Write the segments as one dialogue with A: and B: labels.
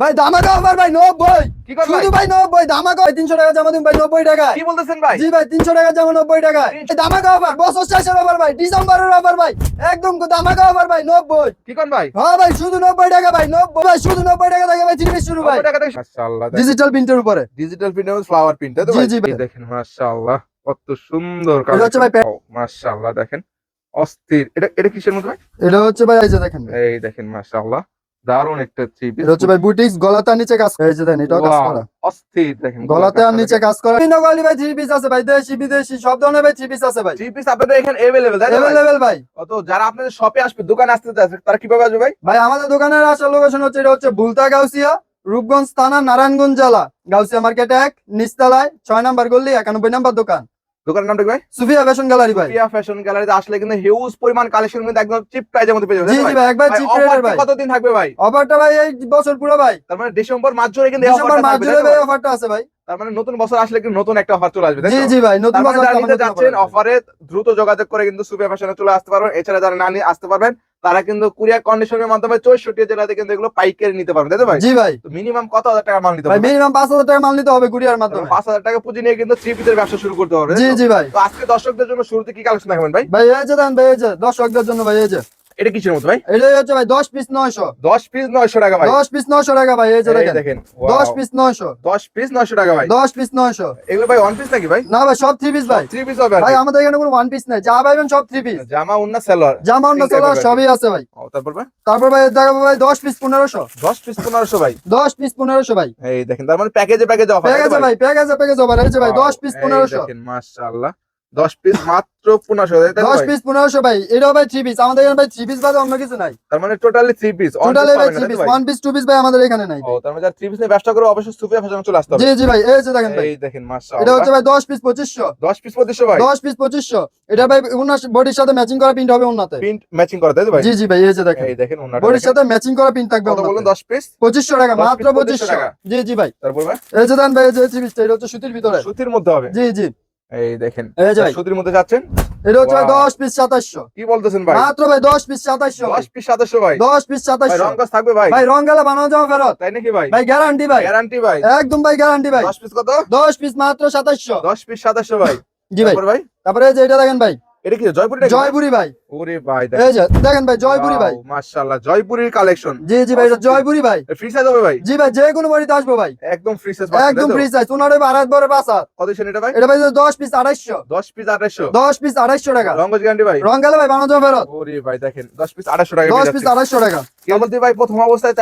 A: ভাই ধামাকা অফার ভাই নব্বই।
B: ভাই
A: শুধু ভাই? নব্বই। ধামাকা ভাই তিনশো টাকা জামা দিন ভাই নব্বই টাকায়।
B: কি বলতেছেন ভাই?
A: জি ভাই তিনশো টাকা জামা নব্বই টাকায়। এই ধামাকা অফার বছর শেষের অফার ভাই ডিসেম্বরের অফার ভাই। একদম ধামাকা অফার ভাই নব্বই।
B: কি করেন ভাই?
A: হ্যাঁ ভাই শুধু নব্বই টাকা ভাই নব্বই ভাই শুধু নব্বই টাকা থেকে ভাই তিরিশ শুরু ভাই।
B: টাকা
A: ডিজিটাল প্রিন্টের উপরে।
B: ডিজিটাল প্রিন্ট এবং ফ্লাওয়ার প্রিন্ট
A: জি, জি ভাই।
B: দেখেন মাশাআল্লাহ কত সুন্দর
A: এটা হচ্ছে ভাই
B: মাশাআল্লাহ দেখেন। অস্থির। এটা এটা কিসের মধ্যে ভাই?
A: এটা হচ্ছে ভাই এই যে দেখেন
B: এই দেখেন মাশাআল্লাহ। দারুন একটা থ্রি পিস
A: এটা হচ্ছে ভাই বুটিক্স গলাতে আর নিচে কাজ এই যে দেখেন এটাও কাজ করা
B: অস্থির দেখেন
A: গলাতে আর নিচে কাজ করা বিভিন্ন কোয়ালিটি ভাই থ্রি পিস আছে ভাই দেশি বিদেশি সব ধরনের ভাই থ্রি পিস আছে ভাই
B: থ্রি পিস আপনাদের এখানে अवेलेबल তাই তো ভাই?
A: অ্যাভেলেবেল ভাই
B: তো যারা আপনাদের শপে আসবে দোকানে আসতে চাচ্ছে তারা কিভাবে আসবে ভাই
A: ভাই আমাদের দোকানের আসার লোকেশন হচ্ছে এটা হচ্ছে বুলতা গাউসিয়া রূপগঞ্জ থানা নারায়ণগঞ্জ জেলা গাউসিয়া মার্কেট এক নিচতলায় ছয় নাম্বার গল্লি একানব্বই নাম্বার দোকান
B: দোকানের নামটা কি ভাই?
A: সুফিয়া ফ্যাশন গ্যালারি ভাই।
B: সুফিয়া ফ্যাশন গ্যালারিতে আসলে কিন্তু হিউজ পরিমাণ কালেকশন কিন্তু একদম চিপ প্রাইজের মধ্যে পেয়ে যাবেন।
A: জি জি
B: ভাই?
A: একবার চিপ রেটের ভাই।
B: কতদিন থাকবে ভাই?
A: অফারটা ভাই এই বছর পুরো ভাই।
B: তার মানে ডিসেম্বর মাস জুড়ে কিন্তু
A: ডিসেম্বর
B: অফারটা
A: মাস জুড়ে ভাই? অফারটা আছে ভাই।
B: তার মানে নতুন বছর আসলে কিন্তু নতুন একটা অফার চলে আসবে
A: জি জি ভাই নতুন
B: মানে
A: বছর
B: যাচ্ছেন অফারে দ্রুত যোগাযোগ করে কিন্তু সুফিয়া ফ্যাশনে চলে আসতে পারবেন। এছাড়া যারা না নিয়ে আসতে পারবেন তারা কিন্তু কুরিয়ার কন্ডিশনের মাধ্যমে চৌষট্টি জেলাতে কিন্তু এগুলো পাইকারি নিতে পারবে তাই ভাই?
A: জি ভাই।
B: মিনিমাম কত হাজার টাকা মাল নিতে হবে?
A: মিনিমাম পাঁচ হাজার টাকা মাল নিতে হবে কুরিয়ার মাধ্যমে।
B: পাঁচ হাজার টাকা পুঁজি নিয়ে কিন্তু থ্রি পিসের ব্যবসা শুরু করতে পারবে
A: জি জি ভাই।
B: তো আজকে দর্শকদের জন্য শুরুতে কি কালেকশন দেখাবেন ভাই?
A: ভাই এই যে দেন ভাই এই যে দর্শকদের জন্য ভাই এই যে।
B: এটা কিসের মতো ভাই?
A: এটাই হচ্ছে ভাই দশ পিস নয়শো।
B: দশ পিস নয়শো টাকা ভাই।
A: দশ পিস নয়শো টাকা ভাই এই যে দেখেন।
B: দেখেন
A: দশ পিস নয়শো।
B: দশ পিস নয়শো টাকা ভাই।
A: দশ পিস নয়শো।
B: এগুলো ভাই ওয়ান পিস নাকি ভাই?
A: না ভাই সব থ্রি পিস ভাই।
B: থ্রি পিস হবে
A: ভাই আমাদের এখানে কোনো ওয়ান পিস নাই। যা পাইবেন সব থ্রি পিস
B: জামা উন্না সেলার
A: জামা চলা
B: এর
A: সবই আছে ভাই।
B: তারপর ভাই?
A: তারপর ভাই দেখাবো ভাই দশ পিস পনেরোশো।
B: দশ পিস পনেরোশো ভাই।
A: দশ পিস পনেরোশো ভাই।
B: এই দেখেন তার মানে প্যাকেজে প্যাকেজে অফার
A: প্যাকেজে ভাই? প্যাকেজে প্যাকেজ ওভার হয়েছে ভাই দশ পিস পনেরোশো।
B: দেখেন মাশাআল্লাহ। দশ পিস মাত্র পনেরোশো
A: দশ পিস পনেরোশো ভাই এটাও ভাই থ্রি পিস আমাদের এখানে ভাই থ্রি পিস বাদে অন্য কিছু নাই।
B: তার মানে টোটালি থ্রি পিস
A: টোটালি ভাই three piece one piece two piece ভাই? আমাদের এখানে নাই।
B: ও তার মানে থ্রি পিস নিয়ে ব্যবসা করে অবশ্যই সুপিয়া ফ্যাশন চলে আসতে হবে।
A: জি জি ভাই এই যে দেখেন ভাই।
B: এই দেখেন
A: এটা হচ্ছে ভাই দশ পিস পঁচিশশো।
B: দশ পিস পঁচিশশো ভাই।
A: দশ পিস পঁচিশশো। এটা ভাই উনার বডির সাথে ম্যাচিং করা প্রিন্ট হবে উন্নাতে
B: প্রিন্ট ম্যাচিং করা তাই তো ভাই?
A: জি জি ভাই এই যে দেখেন।
B: এই দেখেন ওনাটা
A: বডির সাথে ম্যাচিং করা প্রিন্ট থাকবে
B: কত বলুন দশ পিস
A: পঁচিশশো টাকা মাত্র
B: piece 2500
A: পঁচিশশো।
B: টাকা।
A: জি জি ভাই।
B: তারপর ভাই?
A: এই যে দেন ভাই এই যে থ্রি পিসটা এটা হচ্ছে সুতির ভিতরে।
B: সুতির মধ্যে হবে।
A: জি জি।
B: এই দেখেন সুতির মধ্যে যাচ্ছেন?
A: এটা হচ্ছে দশ পিস সাতাশশো।
B: কি বলতেছেন ভাই?
A: মাত্র ভাই দশ পিস সাতাশশো।
B: দশ পিস সাতাশশো ভাই।
A: দশ পিস সাতাশশো
B: রং কাজ থাকবে ভাই।
A: ভাই রং গেলে বানানো যাওয়া ফেরত।
B: তাই নাকি ভাই?
A: ভাই গ্যারান্টি ভাই।
B: গ্যারান্টি ভাই।
A: একদম ভাই গ্যারান্টি ভাই।
B: দশ পিস কত?
A: দশ পিস মাত্র সাতাশশো।
B: দশ পিস সাতাশশো ভাই।
A: জি ভাই।
B: তারপর ভাই?
A: তারপরে যে এটা দেখেন ভাই।
B: এটা কি জয়পুরি
A: জয়পুরি ভাই।
B: ওরে ভাই
A: এই যে দেখেন ভাই জয়পুরি ভাই।
B: মাশাআল্লাহ জয়পুরির কালেকশন
A: জি জি ভাই এটা জয়পুরি ভাই।
B: ফ্রি সাইজ হবে ভাই?
A: জি ভাই যে কোনো বাড়িতে আসব ভাই।
B: একদম ফ্রি সাইজ
A: একদম ফ্রি সাইজ ওনার পাঁচ হাত
B: কত ছিল এটা ভাই?
A: এটা ভাই দশ পিস আড়াইশো।
B: দশ পিস আঠাশশো
A: দশ পিস আড়াইশো টাকা।
B: রঙ্গজ গ্যারান্টি ভাই?
A: রং গেলে ভাই বানানো ফেরত।
B: ওরে ভাই দেখেন দশ পিস আঠাশশো টাকা
A: দশ
B: পেয়ে
A: পিস
B: যাচ্ছে।
A: আড়াইশো টাকা।
B: কেউ যদি ভাই প্রথম অবস্থায়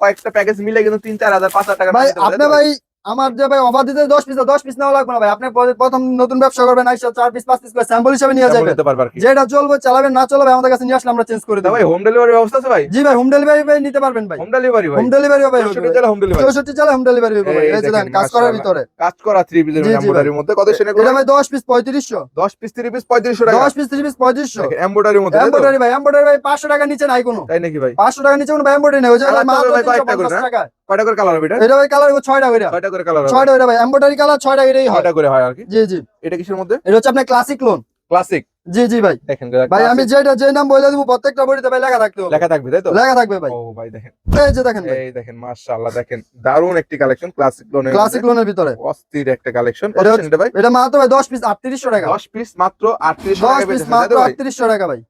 B: কয়েকটা প্যাকেজ মিলে কিন্তু তিন চার হাজার পাঁচ হাজার টাকা
A: ভাই আপনি ভাই আমার যে ভাই অফার দিতে দশ পিস দশ পিস নেওয়া লাগবে না ভাই। আপনি প্রথম নতুন ব্যবসা করবেন আইসা চার পিস পাঁচ পিস করে স্যাম্পল হিসেবে নিয়ে যাবেন
B: কি।
A: যেটা চলবে চালাবেন না চলবে আমাদের কাছে নিয়ে আসলে আমরা চেঞ্জ করে দেবো।
B: ভাই হোম ডেলিভারি ব্যবস্থা আছে ভাই?
A: জি ভাই হোম ডেলিভারি ভাই নিতে পারবেন ভাই।
B: হোম ডেলিভারি ভাই।
A: হোম ডেলিভারি ভাই
B: জেলা হোম ডেলিভারি
A: চৌষট্টি চালে হোম ডেলিভারি হবে ভাই।
B: এই
A: যে
B: দেখেন,
A: কাজ করার ভিতরে।
B: কাজ করা থ্রি পিসের এমব্রয়ডারির মধ্যে। কত সেনে
A: এটা ভাই দশ পিস পঁয়ত্রিশশো।
B: দশ পিস থ্রি পিস পঁয়ত্রিশশো টাকা।
A: দশ পিস ত্রিশ পিস পঁয়ত্রিশশো।
B: এমব্রয়ডারির মধ্যে?
A: এম্বয়ডারি ভাই এম্বয়ডারি ভাই পাঁচশো টাকা নিচে নাই কোনো।
B: তাই নাকি ভাই?
A: পাঁচশো টাকা নিচে কোনো ভাই এম্বয়ডারি নেই। ওই যে
B: কয়েকটা করে
A: টাকা
B: কয়টা করে কালার হবে এটা?
A: এটা ভাই কালার ছয়টা করে।
B: কালার হবে।
A: ভাই এম্বয়ডারি কালার এটাই হয়।
B: করে হয় আর কি?
A: জি জি।
B: এটা কিসের মধ্যে?
A: এটা হচ্ছে আপনার ক্লাসিক লোন
B: ক্লাসিক
A: জি জি ভাই।
B: দেখেন
A: ভাই আমি যেটা যে নাম বলে দেবো প্রত্যেকটা বইতে ভাই লেখা থাকতে হবে।
B: লেখা থাকবে তাই তো?
A: লেখা থাকবে ভাই।
B: ও ভাই দেখেন।
A: এই যে দেখেন ভাই।
B: এই দেখেন মাশাআল্লাহ দেখেন দারুণ একটি কালেকশন ক্লাসিক লোনের
A: ক্লাসিক লোনের ভিতরে।
B: অস্থির একটা কালেকশন
A: এটা
B: ভাই?
A: এটা মাত্র ভাই দশ পিস আটত্রিশশো টাকা।
B: 10 পিস মাত্র 3800
A: দশ
B: টাকা
A: পিস
B: পেয়েছেন
A: মাত্র
B: তো ভাই?
A: আটত্রিশশো টাকা ভাই।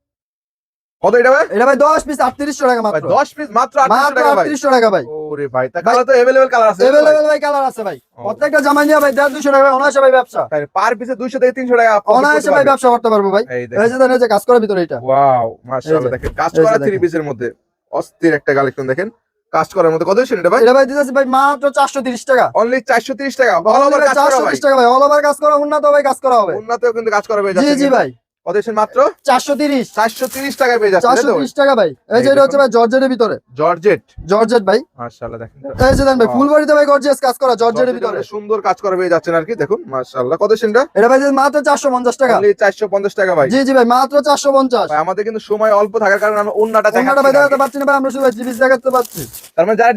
B: কত এটা ভাই
A: এটা ভাই দশ পিস আটত্রিশশো টাকা
B: ভাই
A: মাত্র
B: 10 পিস মাত্র 3800
A: মাত্র
B: টাকা ভাই
A: আটত্রিশশো টাকা ভাই
B: ওরে ভাই তা কালার তো अवेलेबल কালার আছে
A: এভেলেবেল ভাই কালার আছে ভাই
B: ও।
A: প্রত্যেকটা জামাই নিয়ে ভাই দেড় দুশো টাকা ভাই অনায়াসে ভাই ব্যবসা
B: তাই পার পিসে 200 থেকে 300 টাকা profit
A: অনায়াসে
B: করতে
A: ভাই
B: পারবে।
A: ব্যবসা করতে পারবো ভাই
B: এই
A: এই
B: দেখেন
A: যে দেখেন এই যে কাজ করার ভিতরে এটা
B: ওয়াও মাশাআল্লাহ
A: এই যে,
B: দেখেন কাজ
A: এই যে
B: করা
A: দেখেন।
B: থ্রি পিসের মধ্যে অস্থির একটা কালেকশন দেখেন কাজ করার মধ্যে কত ছিল এটা ভাই
A: এটা ভাই দিতেছি ভাই মাত্র চারশো তিরিশ টাকা
B: অনলি 430 টাকা অল ওভার কাজ করা
A: চারশো
B: ভাই
A: তিরিশ টাকা ভাই অল ওভার কাজ করা উন্নত ভাই কাজ করা হবে
B: উন্নতেও কিন্তু কাজ করা হয়ে
A: জি
B: যাচ্ছে
A: জি ভাই
B: কত মাত্র?
A: চারশো তিরিশ।
B: 430 টাকায় পেয়ে যাচ্ছে
A: টাকা ভাই। এই যে এটা হচ্ছে ভাই জর্জেটের ভিতরে।
B: জর্জেট?
A: জর্জেট ভাই।
B: মাশাআল্লাহ দেখেন।
A: এই যে দেন ভাই
B: Wow.
A: ফুল বডিতে ভাই গর্জিয়াস কাজ করা জর্জেটের ভিতরে।
B: সুন্দর কাজ করা পেয়ে যাচ্ছেন আর কি দেখুন মাশাআল্লাহ। কত সেন্টা
A: এটা? ভাই মাত্র চারশো পঞ্চাশ টাকা।
B: অনলি 450 টাকা ভাই।
A: জি জি ভাই মাত্র চারশো পঞ্চাশ।
B: ভাই আমাদের কিন্তু সময় অল্প থাকার কারণে আমরা অন্যটা
A: অন্যটা ভাই দেখাতে পারছি না ভাই আমরা শুধু জিনিস দেখাতে পারছি।
B: তার মানে যারা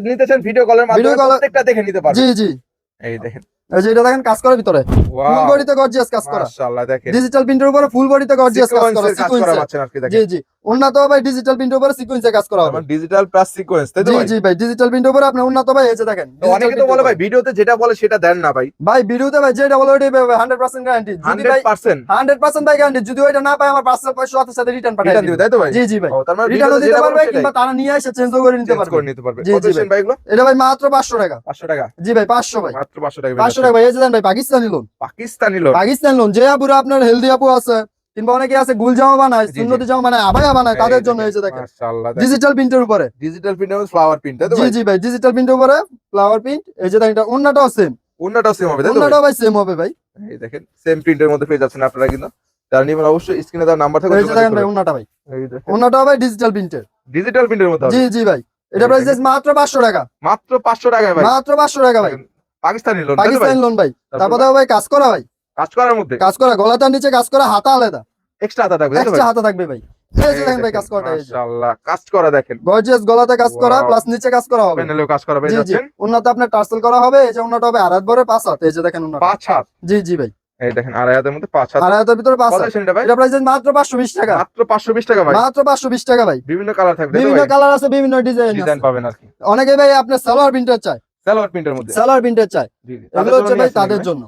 B: ভিডিও কলের মাধ্যমে
A: Video
B: প্রত্যেকটা দেখে নিতে পারবেন।
A: জি জি।
B: এই দেখেন।
A: এই যে এটা দেখেন কাজ করার ভিতরে। ফুল বডিতে গর্জিয়াস কাজ করা।
B: মাশাআল্লাহ দেখেন।
A: ডিজিটাল প্রিন্টের উপরে ফুল বডিতে গর্জিয়াস কাজ করা
B: সিকোয়েন্সের
A: জি জি। উন্নত ভাই ডিজিটাল প্রিন্টের উপরে সিকোয়েন্সে কাজ করা হবে।
B: ডিজিটাল প্লাস সিকোয়েন্স তাই তো
A: জি
B: ভাই?
A: জি ভাই ডিজিটাল প্রিন্টের উপরে আপনি উন্নত ভাই এই যে দেখেন
B: অনেকে তো বলে ভাই ভিডিওতে যেটা বলে সেটা দেন না ভাই।
A: ভাই ভিডিওতে ভাই যেটা বলে ওইটাই পাবে 100% গ্যারান্টি যদি
B: হান্ড্রেড
A: ভাই
B: পার্সেন্ট
A: 100% ভাই গ্যারান্টি যদি ওইটা না পায় আমার পার্সেল পয়সা সাথে সাথে রিটার্ন পাঠিয়ে
B: রিটার্ন দিবে। তাই তো ভাই?
A: জি জি ভাই।
B: তার মানে ভিডিওতে
A: দিতে পারবে কিংবা তারা নিয়ে এসে চেঞ্জও করে নিতে
B: চেঞ্জ
A: পারবে।
B: করে নিতে পারবে। কত দিচ্ছেন ভাই এগুলো?
A: এটা ভাই মাত্র 500 টাকা।
B: 500 টাকা।
A: জি ভাই 500 ভাই।
B: মাত্র 500 টাকা
A: 500 টাকা ভাই এই যে দেন ভাই Pakistani lawn
B: Pakistani lawn
A: Pakistan lawn যে আপুরা আপনার হেলদি আপু আছে কিংবা অনেকে আছে গুল জামা বানায়। সুন্নতি জামা বানায় আবায়া বানায় তাদের জন্য যে দেখেন। ডিজিটাল প্রিন্টের উপরে।
B: ডিজিটাল প্রিন্ট ফ্লাওয়ার প্রিন্ট
A: জি জি ভাই ডিজিটাল প্রিন্টের উপরে ফ্লাওয়ার প্রিন্ট এই যে দেখেন এটা অন্যটাও সেম
B: অন্যটাও সেম হবে?
A: অন্যটাও ভাই? সেম হবে ভাই।
B: এই দেখেন সেম প্রিন্টের মধ্যে পেয়ে যাচ্ছেন আপনারা কিন্তু। যারা নিবেন অবশ্যই স্ক্রিনে তার নাম্বার থাকবে
A: এই যে দেখেন ভাই অন্যটা ভাই। অন্যটাও ভাই ডিজিটাল প্রিন্টের
B: ডিজিটাল প্রিন্টের মধ্যে
A: জি জি ভাই। এটা প্রাইস। মাত্র 500 টাকা।
B: মাত্র 500 টাকায় ভাই।
A: মাত্র 500 টাকা ভাই।
B: পাকিস্তানি লোন
A: পাকিস্তান লোন ভাই। তারপর ভাই কাজ করা ভাই
B: কাজ করার মধ্যে?
A: কাজ করা গলাটার নিচে কাজ করা হাতা আলাদা।
B: এক্সট্রা আদা থাকবে
A: এক্সট্রা হাতা থাকবে ভাই। এই যে দেখেন ভাই কাজ করাটা এই যে।
B: মাশাআল্লাহ কাজ করা দেখেন।
A: গর্জিয়াস গলাতে কাজ করা প্লাস নিচে কাজ করা হবে।
B: প্যানেলেও কাজ করা
A: জি জি।
B: যাচ্ছেন।
A: আপনার টার্সেল করা হবে এই যে উন্নত হবে আড়াত ভরে পাঁচ হাত এই যে দেখেন উন্নত।
B: পাঁচ হাত?
A: জি জি ভাই।
B: এই দেখেন আড়াই হাতের মধ্যে পাঁচ হাত।
A: আড়াই হাতের ভিতরে পাঁচ হাত।
B: এটা ভাই?
A: এটা প্রাইস মাত্র পাঁচশো বিশ টাকা।
B: মাত্র 520 টাকা ভাই।
A: মাত্র পাঁচশো বিশ টাকা ভাই।
B: বিভিন্ন কালার থাকবে
A: বিভিন্ন কালার আছে বিভিন্ন ডিজাইন
B: ডিজাইন পাবেন আর কি।
A: অনেকে ভাই আপনার সালোয়ার প্রিন্টার চায়।
B: সালোয়ার প্রিন্টের মধ্যে।
A: সালোয়ার প্রিন্টার চায়।
B: জি জি।
A: এগুলো হচ্ছে ভাই তাদের জন্য।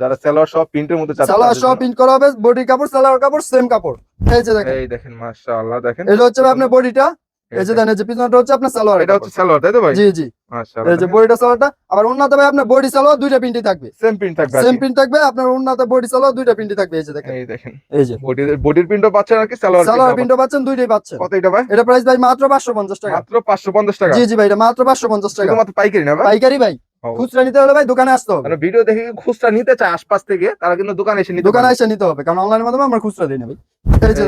B: যারা সালোয়ার সব প্রিন্টের মধ্যে
A: সালোয়ার সব প্রিন্ট করা হবে বডি কাপড় সালোয়ার কাপড় সেম কাপড়। এই যে দেখেন।
B: এই দেখেন মাশাআল্লাহ দেখেন।
A: এটা হচ্ছে আপনার বডিটা এই যে
B: এই
A: দেখেন এই যে পিছনটা হচ্ছে আপনার সালোয়ার
B: এটা হচ্ছে সালোয়ার তাই তো ভাই?
A: জি জি।
B: মাশাআল্লাহ
A: এই যে বডিটা সালোয়ারটা। আবার ভাই আপনার বডি সালোয়ার দুইটা প্রিন্টই থাকবে।
B: সেম প্রিন্ট থাকবে
A: সেম প্রিন্ট থাকবে আপনার বডি সালোয়ার দুইটা প্রিন্টই থাকবে এই যে দেখেন।
B: এই দেখেন।
A: এই যে।
B: বডির বডির প্রিন্টও পাচ্ছেন আর কি সালোয়ার
A: সালোয়ার প্রিন্টও পাচ্ছেন দুইটাই পাচ্ছেন।
B: কত এটা ভাই?
A: এটা প্রাইস ভাই মাত্র পাঁচশো পঞ্চাশ টাকা।
B: মাত্র 550 টাকা।
A: জি জি ভাই এটা মাত্র পাঁচশো পঞ্চাশ টাকা।
B: শুধুমাত্র পাইকারি না ভাই?
A: পাইকারি ভাই। খুচরা নিতে হলে ভাই দোকানে আসতে হবে।
B: ভিডিও দেখে খুচরা নিতে চায় আশপাশ থেকে? তারা কিন্তু দোকানে এসে
A: দোকানে এসে নিতে হবে কারণ অনলাইনের মাধ্যমে আমরা খুচরা দিই না ভাই।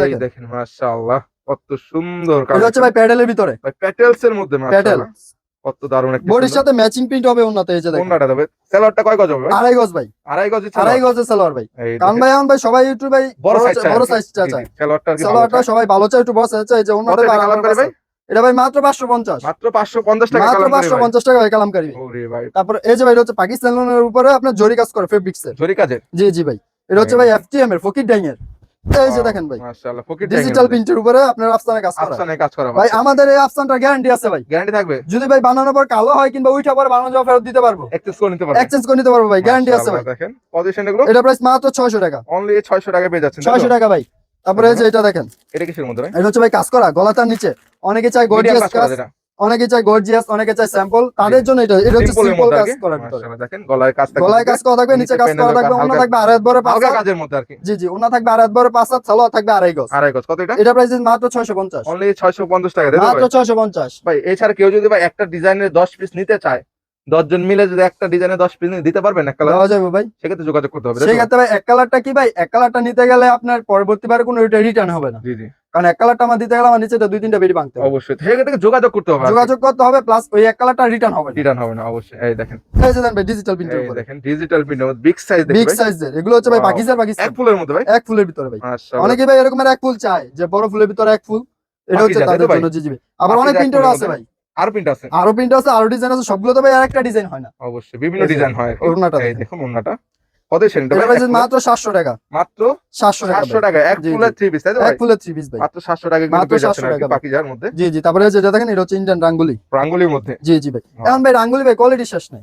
A: এই দেখেন।
B: মাশাআল্লাহ কত সুন্দর
A: এটা হচ্ছে ভাই প্যাডেলের ভিতরে।
B: ভাই প্যাটেলস এর মধ্যে
A: প্যাটেল।
B: কত দারুণ একটা
A: বডির সাথে ম্যাচিং প্রিন্ট হবে উন্নত এই যে দেখেন।
B: সালোয়ারটা কয় গজ হবে
A: আড়াই গজ ভাই।
B: আড়াই গজ
A: আড়াই গজের সালোয়ার ভাই। কারণ ভাই এখন ভাই সবাই একটু ভাই
B: বড় সাইজ
A: বড় সাইজটা চায়। সবাই ভালো চায় একটু বড় সাইজ চায় যে ভাই
B: কালামকারী ভাই?
A: এটা ভাই মাত্র পাঁচশো পঞ্চাশ।
B: মাত্র 550 টাকা
A: মাত্র
B: কালামকারী
A: পাঁচশো
B: ভাই।
A: পঞ্চাশ টাকা ভাই কালামকারি।
B: ওরে ভাই।
A: তারপর এই যে ভাই হচ্ছে পাকিস্তান লোনের উপরে আপনার জরি কাজ করে
B: জরি কাজের
A: জি জি ভাই। এটা হচ্ছে ভাই এফটিএম এর ফকির ডাইং এর এই যে দেখেন ভাই।
B: মাশাআল্লাহ ফকির
A: ডিজিটাল প্রিন্টের উপরে আপনার আফসানে কাজ করা।
B: আফসানে কাজ করা
A: ভাই আমাদের এই আফসানটা গ্যারান্টি আছে ভাই।
B: গ্যারান্টি থাকবে?
A: যদি ভাই বানানোর পর কালো হয় কিংবা উইঠা পর বানানো যাওয়া ফেরত দিতে পারব।
B: করে নিতে পারবেন।
A: এক্সচেঞ্জ করে নিতে পারব ভাই গ্যারান্টি আছে ভাই।
B: দেখেন পজিশন এগুলো।
A: এটা প্রাইস মাত্র ছয়শো টাকা।
B: অনলি 600 টাকা পেয়ে যাচ্ছেন
A: টাকা ভাই। তারপরে এই যে এটা দেখেন।
B: এটা কিসের মধ্যে
A: এটা হচ্ছে ভাই কাজ করা গলাটার নিচে। অনেকে চায় গর্জিয়াস
B: কাজ করা
A: অনেকে চায় গর্জিয়াস অনেকে চায় স্যাম্পল তাদের জন্য এটা এটা হচ্ছে সিম্পল কাজ
B: কি।
A: করার ভিতরে।
B: মাশাআল্লাহ দেখেন গলায় কাজ থাকবে
A: গলায় কাজ করা থাকবে নিচে কাজ করা থাকবে
B: হালকা-
A: থাকবে আড়াই বরে পাঁচ
B: কাজের মধ্যে আর কি।
A: জি জি অন্য থাকবে আড়াই বরে পাঁচ হাত সালোয়ার থাকবে আড়াই গজ।
B: আড়াই গজ কত এটা
A: এটা প্রাইস মাত্র ছয়শো পঞ্চাশ।
B: অনলি 650 টাকা দেবে
A: মাত্র
B: ভাই?
A: ছয়শো পঞ্চাশ।
B: ভাই এছাড়া কেউ যদি ভাই একটা ডিজাইনের 10 পিস নিতে চায় 10 জন মিলে যদি একটা ডিজাইনের 10 পিস দিতে পারবেন এক কালার
A: দেওয়া যাবে ভাই।
B: সেক্ষেত্রে যোগাযোগ করতে হবে
A: সেক্ষেত্রে ভাই এক কালারটা কি ভাই? এক কালারটা নিতে গেলে আপনার পরবর্তীবারে কোনো রিটার্ন হবে না।
B: জি জি।
A: কারণ এক কালারটা আমার দিতে গেলে আমার নিচে দুই তিনটা বেরি ভাঙতে হবে।
B: অবশ্যই। সেক্ষেত্রে যোগাযোগ করতে হবে
A: যোগাযোগ করতে হবে প্লাস ওই এক কালারটা রিটার্ন হবে
B: রিটার্ন হবে না অবশ্যই। এই দেখেন।
A: এই যে ভাই ডিজিটাল প্রিন্টের
B: এই দেখেন ডিজিটাল প্রিন্টের মধ্যে বিগ সাইজ
A: বিগ
B: দেখবেন
A: সাইজের এগুলো হচ্ছে ভাই. পাকিস্তান পাকিস্তান।
B: এক ফুলের মধ্যে ভাই?
A: এক ফুলের ভিতরে ভাই। অনেকে ভাই এরকমের এক ফুল চায় যে বড় ফুলের ভিতরে এক ফুল এটা হচ্ছে তাদের জন্য জি জি ভাই। আবার অনেক প্রিন্টার আছে ভাই।
B: আর প্রিন্ট আছে?
A: আরও প্রিন্ট আছে আরও ডিজাইন আছে সবগুলো তো ভাই আরেকটা ডিজাইন হয় না।
B: অবশ্যই বিভিন্ন ডিজাইন হয়।
A: ওড়নাটা
B: এই
A: দেখেন।
B: ওড়নাটা। কত
A: মাত্র সাতশো টাকা।
B: মাত্র
A: সাতশো টাকা
B: 700 টাকা এক। ফুলের 3 পিস তাই তো
A: এক ফুলের থ্রি পিস ভাই।
B: মাত্র 700 টাকা
A: মাত্র
B: পেয়ে
A: 700 টাকা বাকি
B: যার মধ্যে।
A: জি জি তারপরে যেটা দেখেন এটা হচ্ছে ইন্ডিয়ান রাঙ্গুলি
B: রাঙ্গুলির মধ্যে।
A: জি জি ভাই. এখন ভাই রাঙ্গুলি ভাই কোয়ালিটি শেষ নাই।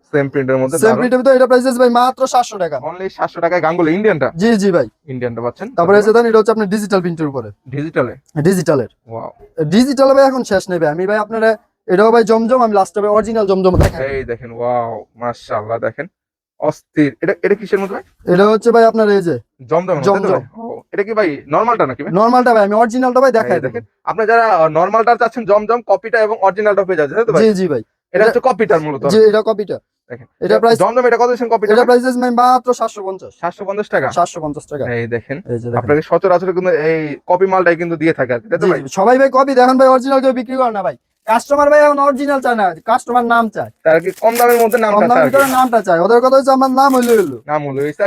B: সেম প্রিন্টের মধ্যে
A: সেম প্রিন্টের ভিতরে এটা প্রাইসেস ভাই মাত্র সাতশো টাকা।
B: অনলি 700 টাকায় গাঙ্গুলি ইন্ডিয়ানটা
A: জি জি ভাই।
B: ইন্ডিয়ানটা পাচ্ছেন?
A: তারপরে যে দেখেন এটা হচ্ছে আপনার ডিজিটাল প্রিন্টের উপরে।
B: ডিজিটালে
A: ডিজিটালের
B: ওয়াও
A: ডিজিটাল ভাই এখন শেষ নেবে আমি ভাই আপনারা এটাও ভাই জমজম আমি লাস্টে অরিজিনাল জমজম দেখেন
B: এই দেখেন ওয়াও মাশাআল্লাহ দেখেন। অস্থির। এটা এটা কিসের মধ্যে ভাই?
A: এটা হচ্ছে ভাই আপনার এই যে
B: জমজম।
A: জমজম।
B: এটা কি ভাই নরমালটা নাকি ভাই?
A: নর্মালটা ভাই আমি অরিজিনালটা ভাই দেখাই
B: দেখেন
A: দেখেন
B: আপনি যারা নরমালটা চাচ্ছেন জমজম কপিটা এবং অরিজিনালটা পেয়ে যাচ্ছে তাই তো ভাই?
A: জি জি ভাই।
B: এটা হচ্ছে কপিটার মূলত।
A: জি এটা কপিটা
B: দেখেন।
A: এটা প্রাইস
B: জমজম এটা কত দিচ্ছেন কপিটা
A: এটা প্রাইসেস ভাই মাত্র সাতশো পঞ্চাশ।
B: 750 টাকা? এই দেখেন
A: এই
B: আপনাকে সচরাচর কিন্তু এই কপি মালটাই কিন্তু দিয়ে থাকে আর ভাই?
A: সবাই ভাই কপি দেখেন ভাই অরিজিনাল কেউ বিক্রি করে না ভাই। কাস্টমার ভাই এখন অরিজিনাল চায় না কাস্টমার নাম চায়।
B: তারা কি কম দামের মধ্যে
A: কম দামের ভিতরে নামটা চায়। ওদের কথা হচ্ছে আমার নাম হইল হইল।
B: নাম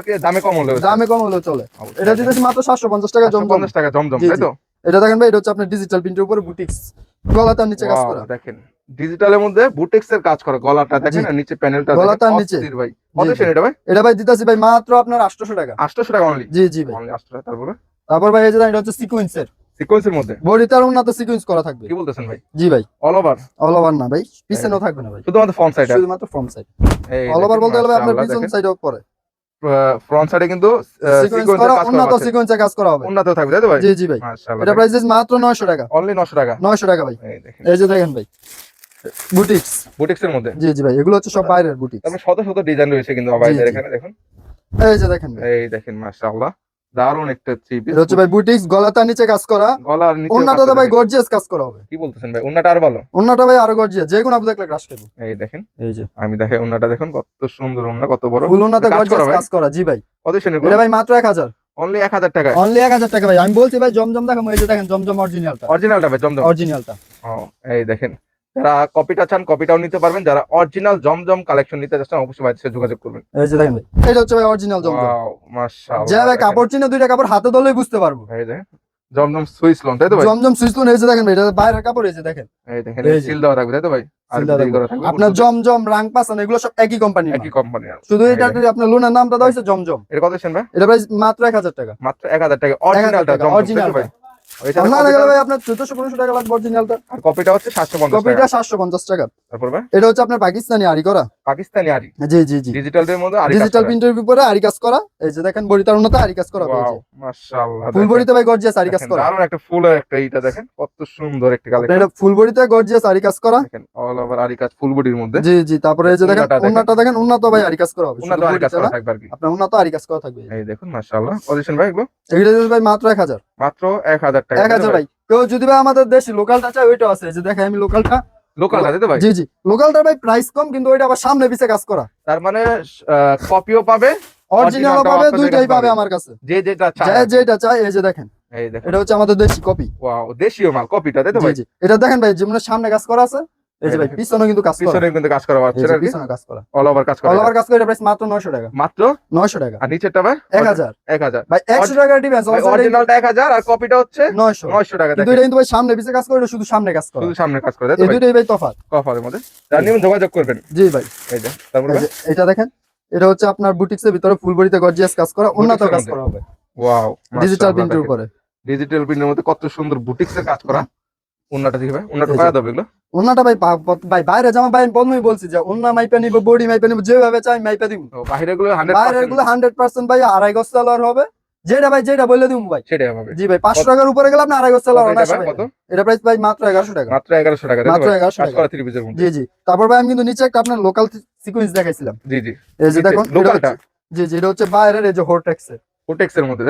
B: কি দামে কম হলো
A: দামে কম চলে। এটা দিতেছি মাত্র সাতশো পঞ্চাশ টাকা জমজম।
B: পঞ্চাশ টাকা জমজম তাই তো?
A: এটা দেখেন ভাই এটা হচ্ছে আপনার ডিজিটাল প্রিন্টের উপরে বুটিক্স গলাটার নিচে কাজ করা।
B: দেখেন। ডিজিটালের মধ্যে বুটেক্স এর কাজ করা গলাটা দেখেন। আর নিচে প্যানেলটা
A: গলাটার নিচে।
B: ভাই। কত
A: জি,
B: এটা ভাই?
A: এটা ভাই দিতেছি ভাই মাত্র আপনার আটশোশো টাকা।
B: 800 টাকা অনলি
A: জি জি ভাই।
B: অনলি 800 টাকা তারপরে?
A: তারপর ভাই এই যে এটা হচ্ছে সিকোয়েন্সের
B: সিকোয়েন্সের মধ্যে?
A: বডিটার উন্নত সিকোয়েন্স করা থাকবে।
B: কি বলতেছেন ভাই?
A: জি ভাই।
B: অল ওভার
A: অল ওভার না ভাই। পিছনেও থাকবে না ভাই।
B: শুধুমাত্র ফ্রন্ট সাইড
A: শুধুমাত্র ফ্রন্ট সাইড অল ওভার বলতে গেলে ভাই আপনার পিছন সাইডও পরে
B: ফ্রন্ট সাইডে কিন্তু
A: সিকোয়েন্স করা উন্নত সিকোয়েন্সে কাজ করা হবে।
B: উন্নত থাকবে তাই তো ভাই?
A: জি জি ভাই।
B: মাশাআল্লাহ
A: এটা প্রাইস মাত্র 900 টাকা।
B: অনলি 900 টাকা।
A: 900 টাকা ভাই।
B: এই দেখেন।
A: এই যে দেখেন ভাই। বুটিক্স
B: বুটিক্স এর মধ্যে?
A: জি জি ভাই এগুলো হচ্ছে সব বাইরের বুটিক্স
B: তারপরে শত শত ডিজাইন রয়েছে কিন্তু
A: জি।
B: এখানে দেখুন।
A: এই যে দেখেন
B: এই দেখেন মাশাআল্লাহ। দারুণ একটা থ্রি পিস
A: হচ্ছে ভাই বুটিক্স গলাটার নিচে কাজ করা।
B: গলার নিচে
A: উন্নতটা ভাই গর্জিয়াস কাজ করা হবে।
B: কি বলতেছেন ভাই? উন্নাটা আর ভালো।
A: উন্নতটা ভাই আরও গর্জিয়াস যে কোনো আপনি দেখলে ক্রাশ খাব
B: এই দেখেন।
A: এই যে।
B: আমি দেখে উন্নাটা দেখুন কত সুন্দর উন্না কত বড়।
A: ফুল
B: করা
A: গর্জিয়াস কাজ করা জি ভাই।
B: কত সেনের
A: এটা ভাই মাত্র 1000
B: অনলি 1000 টাকা
A: অনলি 1000 টাকা ভাই। আমি বলছি ভাই জমজম দেখো এই যে দেখেন জমজম অরিজিনালটা
B: অরিজিনালটা ভাই জমজম।
A: অরিজিনালটা
B: ও এই দেখেন। যারা কপিটা চান কপিটাও নিতে পারবেন। যারা অরিজিনাল জমজম কালেকশন নিতে চান অবশ্যই সাথে যোগাযোগ করবেন।
A: এই যে দেখেন এটা হচ্ছে ভাই অরিজিনাল জমজম।
B: ওয়াও মাশাআল্লাহ।
A: যে ভাই কাপড় চিনে দুইটা কাপড় হাতে ধরলেই বুঝতে পারব।
B: এই দেখেন জমজম সুইস লোন তাই তো ভাই?
A: জমজম সুইচলুন এই যে দেখেন ভাই এটা বাইরের কাপড় এই যে দেখেন।
B: এই দেখেন
A: এই
B: সিল দেওয়া থাকবে তাই তো ভাই?
A: আপনার জমজম রাং পাসান এগুলো সব একই কোম্পানি
B: একই কোম্পানি
A: শুধু এটা যদি আপনার লোনের নামটা দেওয়া হয়েছে জমজম।
B: এর কত ভাই?
A: এটা প্রাইস মাত্র এক হাজার টাকা।
B: মাত্র 1000 টাকা অরিজিনালটা
A: টাকা, original
B: তো ভাই? ওইটা
A: আপনার গেলে ভাই আপনার চোদ্দশো পনেরোশো টাকা লাগবে অরিজিনালটা
B: আর কপিটা হচ্ছে 750
A: কপিটা
B: টাকা।
A: সাতশো পঞ্চাশ টাকা।
B: তারপর ভাই?
A: এটা হচ্ছে আপনার পাকিস্তানি আরি করা।
B: পাকিস্তানি আরি
A: জি জি জি।
B: ডিজিটাল এর মধ্যে আরি
A: ডিজিটাল প্রিন্টের উপরে আরি কাজ করা। এই যে দেখেন বড়িটার উন্নত আরি কাজ করা
B: ওয়াও মাশাআল্লাহ
A: ফুল বড়িতে ভাই গর্জিয়াস আরি কাজ করা।
B: দারুণ একটা ফুলের একটা এইটা দেখেন কত সুন্দর একটা কালেকশন
A: এটা ফুল বড়িতে গর্জিয়াস আরি কাজ করা।
B: দেখেন অল ওভার আরি কাজ ফুল বডির মধ্যে।
A: জি জি তারপরে এই যে দেখেন
B: উন্নতটা দেখেন।
A: উন্নত ভাই আরি কাজ করা হবে।
B: উন্নত আরি কাজ করা থাকবে আর কি।
A: আপনার উন্নত আরি কাজ করা থাকবে।
B: এই দেখুন মাশাআল্লাহ। পজিশন ভাই এগুলো?
A: এগুলো ভাই মাত্র এক হাজার
B: টাকা
A: এক হাজার ভাই। কেউ যদি ভাই আমাদের দেশি লোকালটা চাই ওইটা আছে। যে আমি লোকালটা
B: লোকাল আছে তো ভাই?
A: জি জি। লোকালটা ভাই প্রাইস কম কিন্তু ওইটা আবার সামনে পিছে কাজ করা।
B: তার মানে কপিও পাবে
A: অরিজিনাল পাবে দুইটাই পাবে। আমার কাছে।
B: যে যেটা
A: যেটা চাই এই যে দেখেন।
B: এই দেখুন।
A: এটা হচ্ছে আমাদের দেশি কপি
B: ওয়াও দেশীয় মাল কপিটা তাই তো ভাই?
A: এটা দেখেন ভাই যেমন সামনে কাজ করা আছে এই যে
B: এই
A: ভাই
B: দেখেন।
A: কিন্তু কাজ করা।
B: পিছনে কিন্তু কাজ করা
A: এই
B: আর
A: পিছনে কাজ করা।
B: অল ওভার কাজ করা।
A: অল ওভার কাজ করে প্রাইস মাত্র 900 টাকা।
B: মাত্র?
A: 900 টাকা।
B: আর নিচেরটা ভাই?
A: 1000
B: 1000
A: ভাই 100 টাকা ডিফারেন্স
B: অরিজিনালটা 1000 আর কপিটা হচ্ছে
A: 900
B: 900 টাকা
A: কিন্তু এটা কিন্তু ভাই সামনে পিছে কাজ করে শুধু সামনে কাজ করা।
B: শুধু সামনে কাজ করে
A: এই দুইটাই ভাই তফাৎ।
B: কফারের মধ্যে। তার যোগাযোগ করবেন।
A: জি ভাই।
B: এই যে তারপরে
A: এটা দেখেন এটা হচ্ছে আপনার বুটিক্সের ভিতরে ফুল বডিতে গর্জিয়াস কাজ করা উন্নত কাজ করা হবে।
B: ওয়াও
A: ডিজিটাল প্রিন্টের উপরে।
B: ডিজিটাল প্রিন্টের মধ্যে কত সুন্দর বুটিক্স এর কাজ করা। উন্নাটা দেখবে উন্নাটা
A: এই
B: দেবে এগুলো।
A: উন্নাটা ভাই পা- পা- ভাই বাইরে জামা ভাই প্রথমেই বলছি যে উন্না মাইপা নিব বডি মাইপা নিব যেভাবে চাই মাইপা দিব
B: তো গুলো হান্ড্রেড
A: বাইরেরগুলো হান্ড্রেড পার্সেন্ট ভাই আড়াই গজ সালোয়ার হবে। যেটা ভাই যেটা বলে দিব ভাই।
B: সেটাই হবে।
A: জি ভাই পাঁচশো টাকার উপরে গেলে আপনি আড়াই গজ সালোয়ার
B: কত এটা
A: অনায়াসে
B: ভাই?
A: পাইবেন।
B: কত?
A: এটা প্রাইস ভাই মাত্র এগারোশো টাকা।
B: মাত্র টাকা
A: মাত্র
B: করা পিসের
A: জি জি। তারপর ভাই আমি কিন্তু নিচে একটা আপনার লোকাল সিকুয়েন্স দেখাইছিলাম।
B: জি জি।
A: এই যে দেখুন এটা
B: লোকালটা
A: হচ্ছে- জি জি এটা হচ্ছে বাইরের এই যে হোরটেক্স এর।
B: এর মধ্যে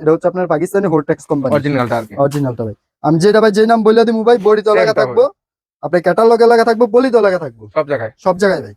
A: এটা হচ্ছে আপনার পাকিস্তানি হোরটেক্স কোম্পানি
B: অরিজিনালটা আর কি।
A: অরিজিনালটা ভাই। আমি যেটা ভাই যে নাম বলে দিব ভাই বডি তো লাগা থাকব। আপনার ক্যাটালগে লাগা থাকব বলি তো লাগা থাকব।
B: সব জায়গায়?
A: সব জায়গায় ভাই।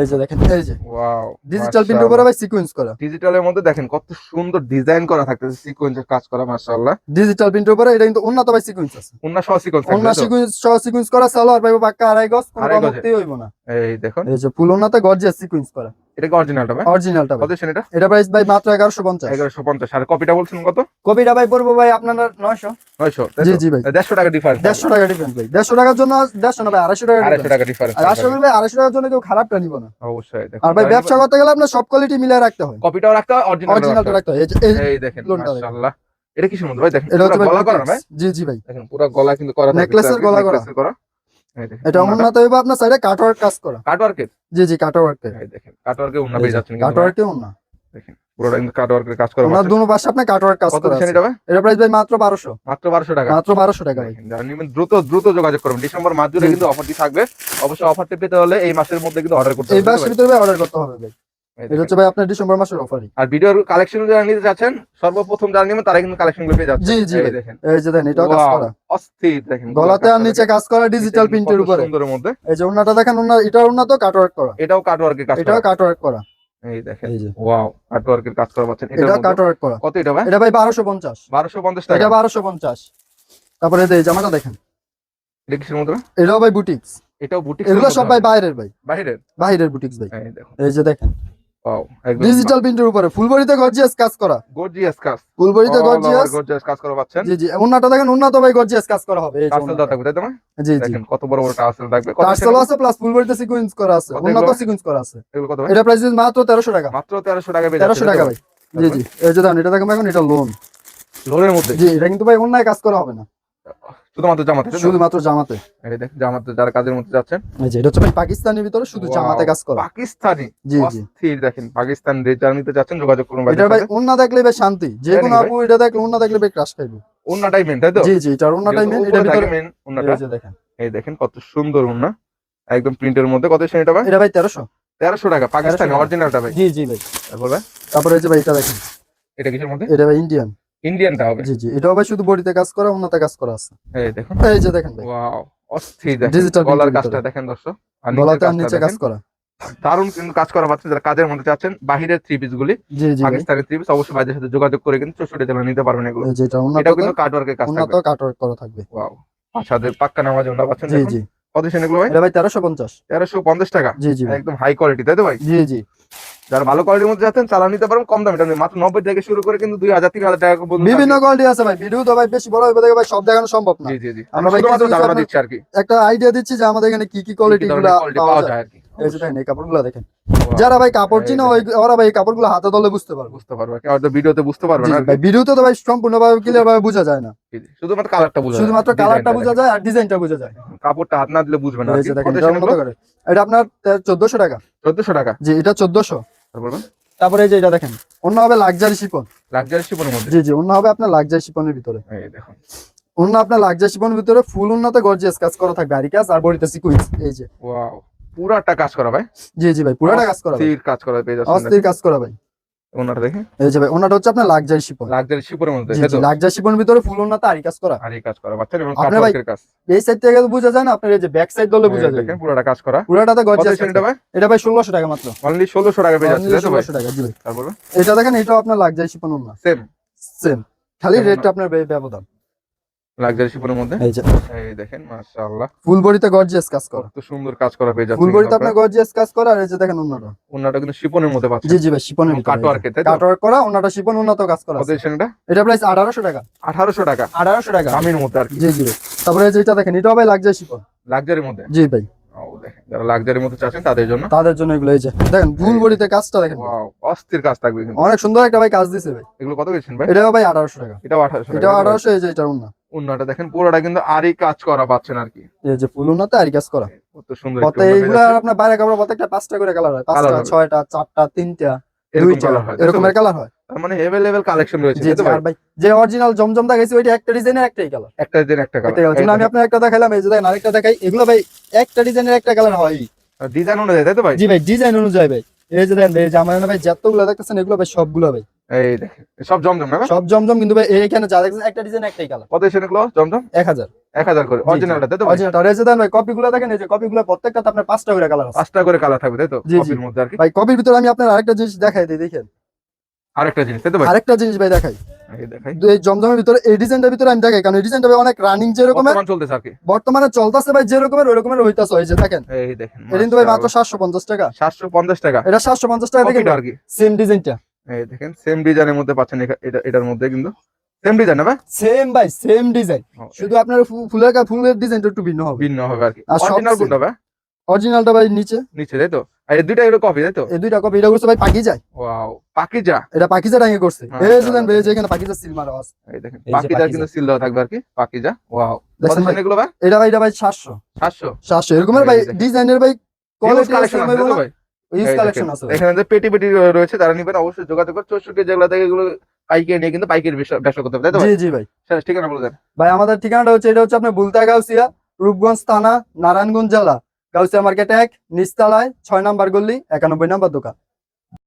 B: এই
A: যে দেখেন এই যে।
B: ওয়াও
A: ডিজিটাল প্রিন্টের উপরে ভাই সিকোয়েন্স করা।
B: ডিজিটালের মধ্যে দেখেন কত সুন্দর ডিজাইন করা থাকতেছে সিকোয়েন্সের কাজ করা মাশাআল্লাহ।
A: ডিজিটাল প্রিন্টের উপরে এটা কিন্তু উন্নত ভাই সিকোয়েন্স আছে।
B: উন্না সহ সিকোয়েন্স
A: অন্য সিকোয়েন্স সহ সিকোয়েন্স করা সালোয়ার পাক্কা আড়াই গজ কোনো কমতেই হইব না।
B: এই দেখুন।
A: এই যে ফুল উন্নতে গর্জিয়াস সিকোয়েন্স করা।
B: এটা কি অরিজিনালটা ভাই?
A: অরিজিনালটা
B: কত সেন এটা?
A: এটা প্রাইস ভাই মাত্র এগারোশো পঞ্চাশ।
B: এগারোশো পঞ্চাশ। আর কপিটা বলছেন কত?
A: কপিটা ভাই পড়ব ভাই আপনার নয়শো।
B: নয়শো
A: জি জি ভাই।
B: দেড়শো টাকা ডিফারেন্স
A: দেড়শো টাকা ডিফারেন্স ভাই। দেড়শো টাকার জন্য দেড়শো না ভাই আড়াইশো টাকা
B: আড়াইশো
A: difference।
B: টাকা ডিফারেন্স
A: আর করি ভাই আড়াইশো টাকার জন্য কেউ খারাপটা নিব না।
B: অবশ্যই দেখুন।
A: আর ভাই ব্যবসা করতে গেলে আপনার সব কোয়ালিটি মিলিয়ে রাখতে হয়।
B: কপিটাও রাখতে হয় অরিজিনাল
A: অরিজিনালটা রাখতে হয়। এই
B: দেখেন মাশাআল্লাহ। এটা কি সুন্দর ভাই? দেখেন পুরো গলা করা ভাই?
A: জি জি ভাই।
B: দেখেন পুরো গলা কিন্তু করা
A: এর গলা করা। এটা উন্নত হইবো আপনার সাইডে কাটওয়ার্ক কাজ করা।
B: কাটওয়ার্কের?
A: জি জি কাটওয়ার্কে।
B: এই দেখেন কাটওয়ার্কে উন্না পেয়ে যাচ্ছেন
A: কাটওয়ার্কে উন্না।
B: দেখেন পুরোটা কিন্তু কাটওয়ার্কের কাজ করা
A: ওনার দুনো পাশে আপনার কাটওয়ার্ক কাজ করা আছে।
B: এটা
A: এটা প্রাইস ভাই মাত্র বারোশো।
B: মাত্র বারোশো টাকা।
A: মাত্র বারোশো টাকা ভাই।
B: যারা নেবেন দ্রুত দ্রুত যোগাযোগ করবেন। ডিসেম্বর মাস জুড়ে কিন্তু অফারটি থাকবে। অবশ্যই অফারটি পেতে হলে এই মাসের মধ্যে কিন্তু অর্ডার করতে
A: এই
B: হবে
A: মাসের ভিতরে অর্ডার করতে হবে ভাই। এটা
B: দেখেন।
A: হচ্ছে ভাই আপনার ডিসেম্বর মাসের অফারই
B: আর ভিডিওর কালেকশন যারা নিতে যাচ্ছেন সর্বপ্রথম যারা নেবেন তারা কিন্তু কালেকশনগুলো পেয়ে যাচ্ছে
A: জি, জি
B: দেখেন।
A: এই যে দেন এটাও কাজ করা।
B: অস্থির দেখেন।
A: গলাতে আর নিচে কাজ করা ডিজিটাল প্রিন্টের উপরে।
B: সুন্দরের মধ্যে।
A: এই যে ওনাটা দেখেন ওনার এটা উন্নত কাটওয়ার্ক করা।
B: এটাও কাটওয়ার্কের কাজ
A: এটাও
B: করা।
A: কাটওয়ার্ক করা
B: এই দেখেন ওয়াও কাটওয়ার্কের কাজ করা পাচ্ছেন।
A: এটা
B: মধ্যে
A: কাটওয়ার্ক করা।
B: কত এটা ভাই?
A: এটা ভাই বারোশো পঞ্চাশ।
B: বারোশো পঞ্চাশ টাকা।
A: এটা বারোশো পঞ্চাশ। তারপরে এই জামাটা দেখেন।
B: এটা কিসের মধ্যে?
A: এটাও ভাই বুটিক্স
B: এটাও বুটিক
A: এগুলো সব ভাই বাইরের ভাই।
B: বাইরের?
A: বাইরের বুটিক্স ভাই।
B: এই দেখুন
A: এই যে দেখেন। ডিজিটাল প্রিন্টের উপরে ফুল বডিতে গর্জিয়াস কাজ করা।
B: গর্জিয়াস কাজ।
A: ফুলবড়িতে গর্জিয়াস
B: গর্জিয়াস কাজ করা পাচ্ছেন।
A: জি জি উন্নত দেখেন উন্নত ভাই গর্জিয়াস কাজ করা হবে। এই
B: টাসেল থাকবে তাই তো
A: জি জি।
B: দেখেন কত বড় বড় টাসেল থাকবে। কত
A: আছে প্লাস ফুলবড়িতে সিকোয়েন্স করা আছে। উন্নত
B: এগুলো?
A: সিকোয়েন্স করা আছে।
B: এগুলো কত ভাই?
A: এটা প্রাইস মাত্র 1300 টাকা।
B: মাত্র 1300 টাকা পেয়ে
A: 1300 টাকা ভাই। জি জি। এই যে দেখেন এটা দেখেন এখন এটা লোন
B: লোনের মধ্যে?
A: জি এটা কিন্তু ভাই অন্যায় কাজ করা হবে না।
B: শুধুমাত্র জামাতে
A: শুধুমাত্র জামাতে।
B: এই দেখেন জামাতে যারা কাজের মধ্যে যাচ্ছেন।
A: এই যে এটা হচ্ছে ভাই পাকিস্তানের ভিতরে শুধু জামাতে কাজ করা।
B: পাকিস্তানি?
A: জি জি।
B: দেখেন পাকিস্তান রেজার নিতে যাচ্ছেন যোগাযোগ করুন
A: এটা ভাই অন্য দেখলে ভাই শান্তি। যে কোনো আপু এটা দেখলে অন্য দেখলে ভাই ক্রাশ খাইবে।
B: ওন্নাটাই মেন তাই তো?
A: জি জি এটার অন্য টাইমে
B: যেহেতু
A: এটা ভিতরে
B: main ওন্নাটা।
A: দেখেন।
B: এই দেখেন কত সুন্দর ওন্না একদম প্রিন্টের মধ্যে। কত সেন এটা ভাই?
A: এটা ভাই 1300
B: তেরোশো টাকা পাকিস্তানি
A: 1300
B: অরিজিনালটা ভাই।
A: জি জি ভাই।
B: তারপর ভাই?
A: তারপরে এই যে ভাই এটা দেখেন।
B: এটা কিসের মধ্যে?
A: এটা ভাই ইন্ডিয়ান
B: ইন্ডিয়ানটা হবে।
A: জি জি এটাও ভাই শুধু বডিতে কাজ করা অন্যতে কাজ করা আছে।
B: এই দেখুন।
A: এই যে দেখেন ভাই
B: ওয়াও অস্থির
A: Digital
B: গলার কাজটা দেখেন। দর্শক। আর
A: গলাতে নিচে কাজ করা।
B: দারুণ কিন্তু কাজ করা পাচ্ছেন। যারা কাজের মধ্যে চাচ্ছেন বাহিরের থ্রি পিস গুলি পাকিস্তানের থ্রি পিস অবশ্যই বাইরের সাথে যোগাযোগ করে কিন্তু চৌষট্টি জেলা নিতে পারবেন এগুলো।
A: এটা
B: এটাও কিন্তু কাট ওয়ার্কের কাজ
A: উন্নত
B: থাকবে
A: কাটওয়ার্ক করা থাকবে।
B: ওয়াও পাশাতে পাক্কা নামাজ ওন্না পাচ্ছেন
A: জি জি।
B: কত সেন এগুলো ভাই?
A: এটা ভাই 1350
B: তেরোশো পঞ্চাশ টাকা।
A: জি জি।
B: একদম হাই কোয়ালিটি তাই তো ভাই?
A: জি জি।
B: যারা ভালো কোয়ালিটির মধ্যে যাচ্ছেন চালান নিতে পারবেন কম দামে। এটা মাত্র নব্বই থেকে শুরু করে কিন্তু দুই হাজার তিন হাজার টাকা পর্যন্ত
A: বিভিন্ন কোয়ালিটি আছে ভাই। ভিডিও তো ভাই বেশি বড় হবে ভাই সব দেখানো সম্ভব না।
B: জি জি জি।
A: আমরা ভাই
B: ধারণা দিচ্ছি আর কি।
A: একটা আইডিয়া দিচ্ছি যে আমাদের এখানে কি কি কোয়ালিটি গুলো পাওয়া যায়।
B: আর কি।
A: এই যে এই কাপড়গুলো দেখেন। যারা ভাই কাপড় চিনে ওরা ভাই কাপড়গুলো হাতে ধরলে বুঝতে পারবে।
B: বুঝতে পারবে আর কি। হয়তো ভিডিওতে বুঝতে পারবে না।
A: ভাই ভিডিওতে তো ভাই সম্পূর্ণভাবে ক্লিয়ার ভাবে বোঝা যায় না।
B: শুধুমাত্র কালারটা বোঝা যায়,
A: শুধুমাত্র কালারটা বোঝা যায় আর ডিজাইনটা বোঝা যায়।
B: কাপড়টা হাত না দিলে বুঝবে না
A: এটা আপনার চোদ্দশো টাকা।
B: চোদ্দশো টাকা?
A: জি এটা চোদ্দশো।
B: তারপর
A: তারপরে এই যে এটা দেখেন অন্য হবে লাক্সারি শিপন
B: লাক্সারি শিপনের মধ্যে?
A: জি জি অন্য হবে আপনার লাক্সারি শিপনের ভিতরে।
B: এই দেখুন।
A: অন্য আপনার লাক্সারি শিপনের ভিতরে ফুল উন্নত গর্জিয়াস কাজ করা থাকবে আরি কাজ আর বডিতে সিকুইন্স এই যে।
B: ওয়াও পুরাটা কাজ করা ভাই?
A: জি জি ভাই পুরাটা কাজ করা ভাই।
B: অস্থির কাজ করা যাচ্ছেন
A: অস্থির কাজ করা ভাই।
B: ওনাটা দেখে?
A: এই যে ভাই ওনাটা হচ্ছে আপনার লাক্সারি শিপন
B: লাক্সারি শিপনের মধ্যে
A: লাক্সারি শিপনের ভিতরে ফুল ওনাতে আরি কাজ করা।
B: আরি কাজ করা বাচ্চা এবং কাটওয়ার্কের কাজ।
A: এই সাইড থেকে বোঝা যায় না আপনার এই যে ব্যাক সাইড দলে বোঝা যায়।
B: দেখেন পুরাটা কাজ করা।
A: পুরোটাতে
B: সেন এটা ভাই?
A: এটা ভাই ষোলোশো টাকা মাত্র।
B: অনলি ষোলোশো টাকা পেয়ে যাচ্ছে ভাই?
A: 1600 টাকা জি ভাই।
B: তারপর?
A: এটা দেখেন এটাও আপনার লাক্সারি শিপন ওনা
B: সেম
A: সেম খালি রেটটা আপনার ব্যবধান।
B: লাক্সারি শিপনের মধ্যে?
A: এই যে।
B: এই দেখেন মাশাআল্লাহ।
A: ফুল বডিতে গর্জিয়াস কাজ করা।
B: কত সুন্দর কাজ করা পেয়ে যাচ্ছে
A: ফুল বডিতে আপনার গর্জিয়াস কাজ করা আর এই যে দেখেন অন্যটা
B: ওনাটা কিন্তু শিপনের মধ্যে পাচ্ছেন।
A: জি জি ভাই
B: কাটওয়ার্কে তাই তো
A: কাটওয়ার্ক করা উন্নত কাজ করা
B: কত। এটা
A: এটা প্রাইস আঠারোশো টাকা।
B: আঠারোশো টাকা।
A: আঠারোশো টাকা।
B: দামের মধ্যে আর
A: জি জি তারপরে এই যে এটা দেখেন এটাও ভাই লাক্সারি শিপন
B: লাক্সারির মধ্যে?
A: জি ভাই।
B: যারা লাক্সারির মধ্যে চাচ্ছেন তাদের জন্য।
A: তাদের জন্য এগুলো এই যে। দেখেন ফুল বডিতে কাজটা দেখেন
B: অস্থির কাজ থাকবে
A: অনেক সুন্দর একটা ভাই কাজ দিছে ভাই।
B: এগুলো কত গেছেন ভাই?
A: এটাও ভাই আঠারোশো টাকা।
B: এটাও আঠারোশো
A: এটাও আঠারোশো এই যে এটা
B: উন্নাটা দেখেন পুরোটা কিন্তু আরই কাজ করা পাচ্ছেন আর কি।
A: এই যে ফুল উন্নত আর কাজ করা।
B: কত সুন্দর
A: কত এইগুলো আপনার বাইরে কাপড় প্রত্যেকটা পাঁচটা করে কালার হয়। পাঁচটা ছয়টা চারটা তিনটা দুইটা
B: কালার হয় তাই
A: এরকমের কালার হয়।
B: তার মানে এভেলেবেল কালেকশন রয়েছে
A: জি
B: তাই ভাই?
A: যে অরিজিনাল জমজম দেখাইছি ওইটা একটা ডিজাইনের একটাই কালার
B: একটা দিন একটা
A: একটা কালার আমি আপনার একটা দেখাইলাম এই যে দেখেন আরেকটা দেখাই এগুলো ভাই একটা ডিজাইনের একটা কালার হয়।
B: ডিজাইন অনুযায়ী তাই তো ভাই?
A: জি ভাই ডিজাইন অনুযায়ী ভাই। এই যে দেখেন এই যে আমার এখানে ভাই যতগুলো দেখতেছেন এগুলো ভাই সবগুলো ভাই।
B: এই দেখেন সব জমজম না
A: সব জমজম কিন্তু ভাই এইখানে যা দেখছেন একটা ডিজাইন একটাই কালার
B: কত এসে নিকলো জমজম?
A: এক হাজার।
B: এক হাজার করে
A: জি,
B: অরিজিনালটা তাই তো ভাই?
A: অরিজিনাল আর এই যে ভাই কপিগুলো দেখেন এই যে কপিগুলো প্রত্যেকটাতে আপনার পাঁচটা করে কালার আছে।
B: পাঁচটা করে কালার থাকবে তাই তো। কপির মধ্যে আর কি?
A: ভাই কপির ভিতরে আমি আপনার আরেকটা জিনিস দেখাই দিই দেখেন।
B: আরেকটা জিনিস তাই তো ভাই?
A: আরেকটা জিনিস ভাই দেখাই।
B: এই দেখাই।
A: এই জমজমের ভিতরে এই ডিজাইনটার ভিতরে আমি দেখাই কারণ এই ডিজাইনটা ভাই অনেক রানিং যে রকমের
B: বর্তমান চলতেছে আর কি।
A: বর্তমানে চলতেছে ভাই যে রকমের ওই রকমের হইতাছে এই যে দেখেন।
B: এই দেখেন
A: এটা কিন্তু ভাই মাত্র সাতশো পঞ্চাশ টাকা।
B: সাতশো পঞ্চাশ টাকা।
A: এটা সাতশো পঞ্চাশ টাকা দেখেন
B: আর কি।
A: সেম ডিজাইনটা
B: এই দেখেন সেম ডিজাইনের মধ্যে পাচ্ছেন এটা এটার মধ্যে কিন্তু সেম ডিজাইন না ভাই?
A: সেম ভাই সেম ডিজাইন শুধু আপনার ফুলের কা- ফুলের ডিজাইনটা একটু ভিন্ন হবে।
B: ভিন্ন হবে আর কি। অরিজিনাল কোনটা ভাই?
A: অরিজিনালটা ভাই নিচে।
B: নিচে তাই তো? আর এই দুইটা এগুলো কপি তাই তো?
A: এই দুইটা কপি এটা করছে ভাই পাখি যায়
B: ওয়াও পাকিজা?
A: এটা পাকিজা টাঙে করছে।
B: হ্যাঁ,
A: এই যে দেন ভাই এই যে এখানে সিল মারা আছে।
B: এই দেখেন
A: এই যে।
B: কিন্তু সিল দেওয়া থাকবে আর কি পাকিজা। ওয়াও কত
A: দেখছেন ভাই
B: এগুলো ভাই?
A: এটা ভাই এটা ভাই সাতশো।
B: সাতশো।
A: সাতশো। এরকমের ভাই ডিজাইনের ভাই কোয়ালিটি
B: কালেকশন ভাই?
A: ইউজ কালেকশন আছে
B: এখানে যে পেটি পেটি রয়েছে তারা নিবেন অবশ্যই যোগাযোগ করে চৌষট্টি জেলা থেকে এগুলো পাইকারি নিয়ে কিন্তু পাইকারি ব্যবসা- করতে হবে তাই তো
A: জি জি ভাই।
B: স্যার ঠিকানা বলে দেন।
A: ভাই আমাদের ঠিকানাটা হচ্ছে এটা হচ্ছে আপনার বুলতা গাউসিয়া রূপগঞ্জ থানা নারায়ণগঞ্জ জেলা গাউসিয়া মার্কেট এক নিস্তালায় ছয় নাম্বার গল্লি একানব্বই নাম্বার দোকান।